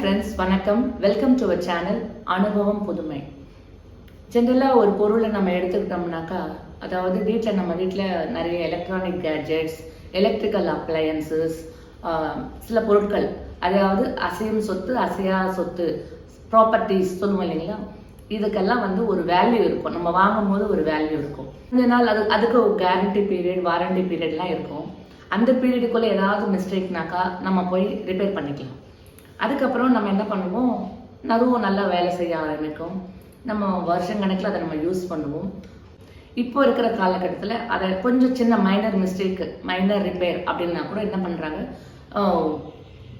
Friends வணக்கம். Welcome to our channel அனுபவம் புதுமை. ஜென்ரலாக ஒரு பொருளை நம்ம எடுத்துக்கிட்டோம்னாக்கா அதாவது வீட்டில் நம்ம வீட்டில் நிறைய எலக்ட்ரானிக் கேட்ஜெட்ஸ் எலக்ட்ரிக்கல் அப்ளையன்சஸ் சில பொருட்கள். அதாவது அசையும் சொத்து அசையா சொத்து ப்ராப்பர்ட்டிஸ் சொல்லுவோம் இல்லைங்களா? இதுக்கெல்லாம் வந்து ஒரு வேல்யூ இருக்கும். நம்ம வாங்கும் போது ஒரு வேல்யூ இருக்கும். இந்த நாள் அது அதுக்கு ஒரு கேரண்டி பீரியட் வாரண்டி பீரியட்லாம் இருக்கும். அந்த பீரியடுக்குள்ளே ஏதாவது மிஸ்டேக்னாக்கா நம்ம போய் ரிப்பேர் பண்ணிக்கலாம். அதுக்கப்புறம் நம்ம என்ன பண்ணுவோம்? அதுவும் நல்லா வேலை செய்ய ஆரம்பிக்கும் நம்ம வருஷக்கணக்கில் அதை நம்ம யூஸ் பண்ணுவோம். இப்போ இருக்கிற காலகட்டத்தில் அதை கொஞ்சம் சின்ன மைனர் மிஸ்டேக்கு மைனர் ரிப்பேர் அப்படின்னா கூட என்ன பண்ணுறாங்க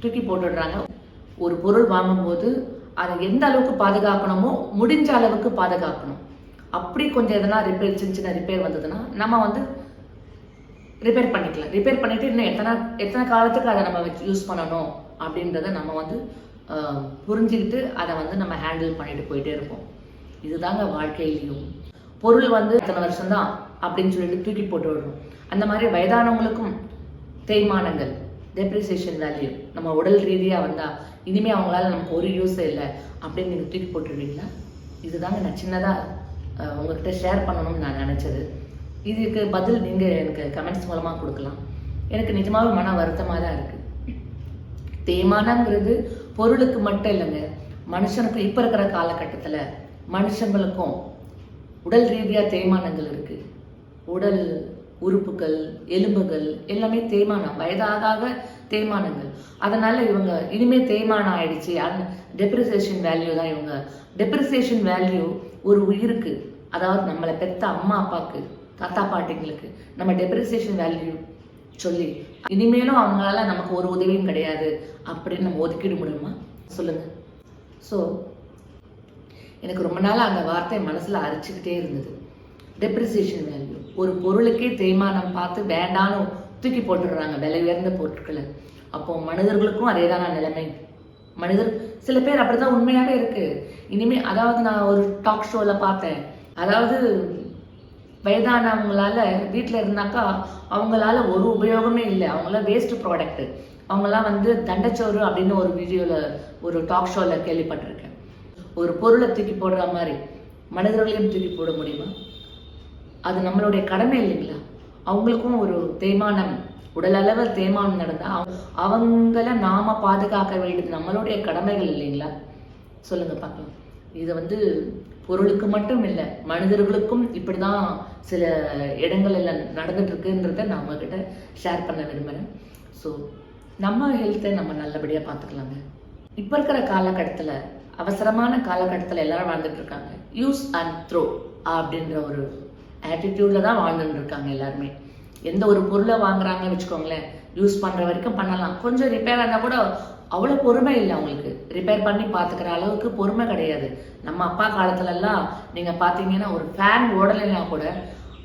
தூக்கி போட்டுடுறாங்க. ஒரு பொருள் வாங்கும்போது அதை எந்த அளவுக்கு பாதுகாக்கணுமோ முடிஞ்ச அளவுக்கு பாதுகாக்கணும். அப்படி கொஞ்சம் எதனா ரிப்பேர் சின்ன சின்ன ரிப்பேர் வந்ததுன்னா நம்ம வந்து ரிப்பேர் பண்ணிக்கலாம் ரிப்பேர் பண்ணிட்டு இன்னும் எத்தனை எத்தனை காலத்துக்கு அதை நம்ம வச்சு யூஸ் பண்ணணும் அப்படின்றத நம்ம வந்து புரிஞ்சுக்கிட்டு அதை வந்து நம்ம ஹேண்டில் பண்ணிட்டு போயிட்டே இருப்போம். இதுதாங்க வாழ்க்கையிலையும். பொருள் வந்து இத்தனை வருஷம்தான் அப்படின்னு சொல்லிட்டு தூக்கி போட்டு விடுறோம் அந்த மாதிரி வயதானவங்களுக்கும் தேய்மானங்கள் டெப்ரிசியேஷன் வேல்யூ நம்ம உடல் ரீதியாக வந்தால் இனிமேல் அவங்களால நமக்கு ஒரு யூஸே இல்லை அப்படின்னு நீங்கள் தூக்கி போட்டுருவீங்களா? இதுதாங்க நான் சின்னதாக உங்கள்கிட்ட ஷேர் பண்ணணும்னு நான் நினச்சது. இதுக்கு பதில் நீங்கள் எனக்கு கமெண்ட்ஸ் மூலமாக கொடுக்கலாம். எனக்கு நிஜமாகவே மன வருத்தமாக தான் இருக்குது தேய்மானங்கிறது பொருளுக்கு மட்டும் இல்லைங்க. மனுஷனுக்கு இப்போ இருக்கிற காலகட்டத்தில் மனுஷங்களுக்கும் உடல் ரீதியாக தேய்மானங்கள் இருக்குது உடல் உறுப்புகள் எலும்புகள் எல்லாமே தேய்மானம் வயதாக ஆக தேய்மானங்கள். அதனால இவங்க இனிமே தேய்மானம் ஆயிடுச்சு. டெப்ரிசியேஷன் வேல்யூ தான் இவங்க. டெப்ரிசியேஷன் வேல்யூ ஒரு உயிருக்கு. அதாவது நம்மளை பெத்த அம்மா அப்பாவுக்கு தாத்தா பாட்டிங்களுக்கு நம்ம டெப்ரிசியேஷன் வேல்யூ சொல்லி இனிமேலும் அவங்களால நமக்கு ஒரு உதவியும் கிடையாது அப்படின்னு நம்ம ஒதுக்கிட முடியுமா சொல்லுங்க. ஸோ எனக்கு ரொம்ப நாளாக அந்த வார்த்தை மனசில் அரிச்சுக்கிட்டே இருந்தது. டெப்ரிசியேஷன் வேல்யூ ஒரு பொருளுக்கே தேய்மானம் பார்த்து வேண்டான்னு தூக்கி போட்டுடுறாங்க விலை உயர்ந்த பொருட்களை. அப்போ மனிதர்களுக்கும் அதே நிலைமை? மனிதர் சில பேர் அப்படிதான் உண்மையாகவே இருக்கு. இனிமே அதாவது நான் ஒரு டாக் ஷோவில் பார்த்தேன். அதாவது வயதானவங்களால வீட்டில் இருந்தாக்கா அவங்களால ஒரு உபயோகமே இல்லை. அவங்களாம் வேஸ்ட் ப்ராடக்ட் அவங்களாம் வந்து தண்டச்சோறு அப்படின்னு ஒரு வீடியோவில் ஒரு டாக் ஷோவில் கேள்விப்பட்டிருக்கேன். ஒரு பொருளை தூக்கி போடுற மாதிரி மனிதர்களையும் தூக்கி போட முடியுமா? அது நம்மளுடைய கடமை இல்லைங்களா? அவங்களுக்கும் ஒரு தேய்மானம் உடலளவு தேய்மானம் நடந்தால் அவங்க- அவங்கள நாம பாதுகாக்க வேண்டியது நம்மளுடைய கடமைகள் இல்லைங்களா? சொல்லுங்க பார்க்கலாம். இதை வந்து பொருளுக்கு மட்டும் இல்லை மனிதர்களுக்கும் இப்படிதான் சில இடங்கள்ல நடந்துட்டு இருக்குன்றத நான் உங்ககிட்ட ஷேர் பண்ண விரும்புகிறேன் ஸோ நம்ம ஹெல்த்தை நம்ம நல்லபடியாக பார்த்துக்கலாங்க இப்போ இருக்கிற காலகட்டத்தில் அவசரமான காலகட்டத்தில் எல்லாரும் வாழ்ந்துட்டு இருக்காங்க யூஸ் அண்ட் த்ரோ அப்படின்ற ஒரு ஆட்டிடியூட்ல தான் வாழ்ந்துட்டு இருக்காங்க எல்லாருமே. எந்த ஒரு பொருளை வாங்குறாங்கன்னு வச்சுக்கோங்களேன் யூஸ் பண்ணுற வரைக்கும் பண்ணலாம். கொஞ்சம் ரிப்பேர் ஆனால் கூட அவ்வளோ பொறுமை இல்லை அவங்களுக்கு. ரிப்பேர் பண்ணி பார்த்துக்கிற அளவுக்கு பொறுமை கிடையாது. நம்ம அப்பா காலத்துலலாம் நீங்கள் பார்த்தீங்கன்னா ஒரு ஃபேன் ஓடலைன்னா கூட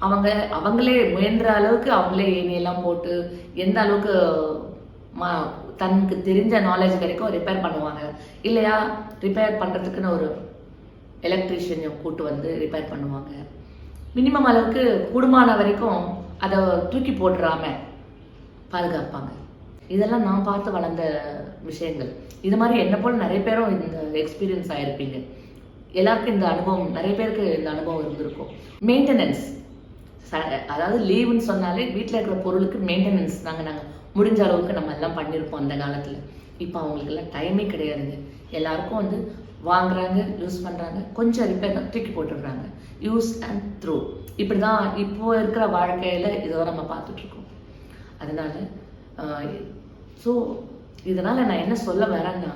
அவங்க அவங்களே முயன்ற அளவுக்கு அவங்களே ஏணியெல்லாம் போட்டு எந்த அளவுக்கு மா தனக்கு தெரிஞ்ச நாலேஜ் வரைக்கும் ரிப்பேர் பண்ணுவாங்க. இல்லையா? ரிப்பேர் பண்ணுறதுக்குன்னு ஒரு எலக்ட்ரீஷியனை கூட்டு வந்து ரிப்பேர் பண்ணுவாங்க. மினிமம் அளவுக்கு கூடுமான வரைக்கும் அதை தூக்கி போட்டுறாம பாதுகாப்பாங்க. இதெல்லாம் நான் பார்த்து வளர்ந்த விஷயங்கள். இது மாதிரி என்ன போல் நிறைய பேரும் இந்த எக்ஸ்பீரியன்ஸ் ஆகிருப்பீங்க எல்லாருக்கும் இந்த அனுபவம் நிறைய பேருக்கு இந்த அனுபவம் இருந்திருக்கும். மெயின்டெனன்ஸ் அதாவது லீவுன்னு சொன்னாலே வீட்டில் இருக்கிற பொருளுக்கு மெயின்டெனன்ஸ் நாங்கள் நாங்கள் முடிஞ்ச அளவுக்கு நம்ம எல்லாம் பண்ணியிருப்போம் அந்த காலத்தில். இப்போ அவங்களுக்கெல்லாம் டைமே கிடையாதுங்க. எல்லாருக்கும் வந்து வாங்குறாங்க யூஸ் பண்ணுறாங்க கொஞ்சம் ரிப்பேர் தான் தூக்கி போட்டுடுறாங்க. யூஸ் அண்ட் த்ரூ இப்படி தான் இப்போ இருக்கிற வாழ்க்கையில் இதை நம்ம பார்த்துட்ருக்கோம் அதனால ஸோ இதனால் நான் என்ன சொல்ல வரேன்னா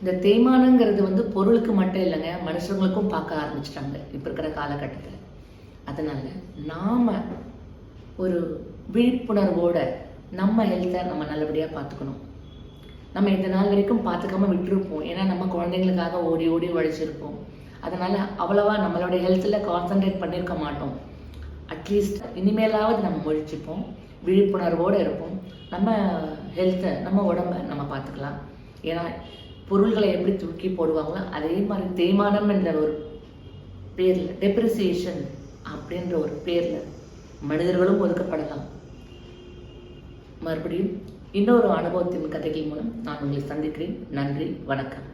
இந்த தேய்மானங்கிறது வந்து பொருளுக்கு மட்டும் இல்லைங்க மனுஷங்களுக்கும் பார்க்க ஆரம்பிச்சிட்டாங்க இப்போ இருக்கிற காலகட்டத்தில். அதனால் நாம் ஒரு விழிப்புணர்வோட நம்ம ஹெல்த்தை நம்ம நல்லபடியாக பார்த்துக்கணும். நம்ம இந்த நாள் வரைக்கும் பார்த்துக்காம விட்டுருப்போம். ஏன்னா நம்ம குழந்தைங்களுக்காக ஓடி ஓடி உழைச்சிருப்போம். அதனால் அவ்வளவா நம்மளோட ஹெல்த்தில் கான்சென்ட்ரேட் பண்ணியிருக்க மாட்டோம். அட்லீஸ்ட் இனிமேலாவது நம்ம முழிச்சுப்போம். விழிப்புணர்வோடு இருப்போம். நம்ம ஹெல்த்தை நம்ம உடம்ப நம்ம பார்த்துக்கலாம். ஏன்னா பொருள்களை எப்படி தூக்கி போடுவாங்களோ அதே மாதிரி தேய்மானம் என்ற ஒரு பேரில் டெப்ரிசியேஷன் அப்படின்ற ஒரு பேரில் மனிதர்களும் ஒதுக்கப்படலாம். மறுபடியும் இன்னொரு அனுபவத்தின் கதைகள் மூலம் நான் உங்களை சந்திக்கிறேன். நன்றி வணக்கம்.